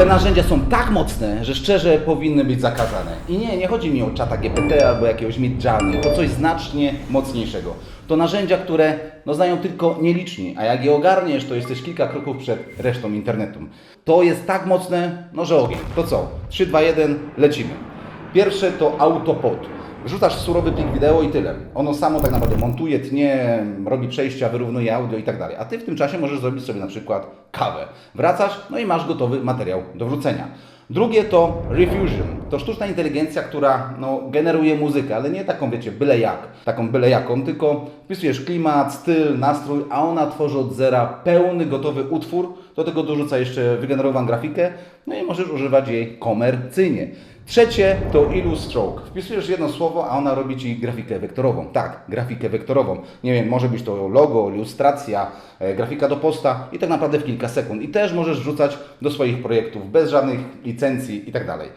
Te narzędzia są tak mocne, że szczerze powinny być zakazane. I nie, nie chodzi mi o czata GPT albo jakiegoś Midjourney, to coś znacznie mocniejszego. To narzędzia, które no, znają tylko nieliczni, a jak je ogarniesz, to jesteś kilka kroków przed resztą internetu. To jest tak mocne, no że ogień. To co? 3, 2, 1, lecimy. Pierwsze to autopod. Wrzucasz surowy plik wideo i tyle. Ono samo tak naprawdę montuje, tnie, robi przejścia, wyrównuje audio i tak dalej. A Ty w tym czasie możesz zrobić sobie na przykład kawę. Wracasz, no i masz gotowy materiał do wrzucenia. Drugie to Refusion. To sztuczna inteligencja, która no, generuje muzykę, ale nie taką, wiecie, byle jak, taką byle jaką, tylko wpisujesz klimat, styl, nastrój, a ona tworzy od zera pełny, gotowy utwór. Do tego dorzuca jeszcze wygenerowaną grafikę, no i możesz używać jej komercyjnie. Trzecie to Illustroke. Wpisujesz jedno słowo, a ona robi Ci grafikę wektorową. Tak, grafikę wektorową. Nie wiem, może być to logo, ilustracja, e, grafika do posta i tak naprawdę w kilka sekund. I też możesz wrzucać do swoich projektów bez żadnych licencji i tak dalej.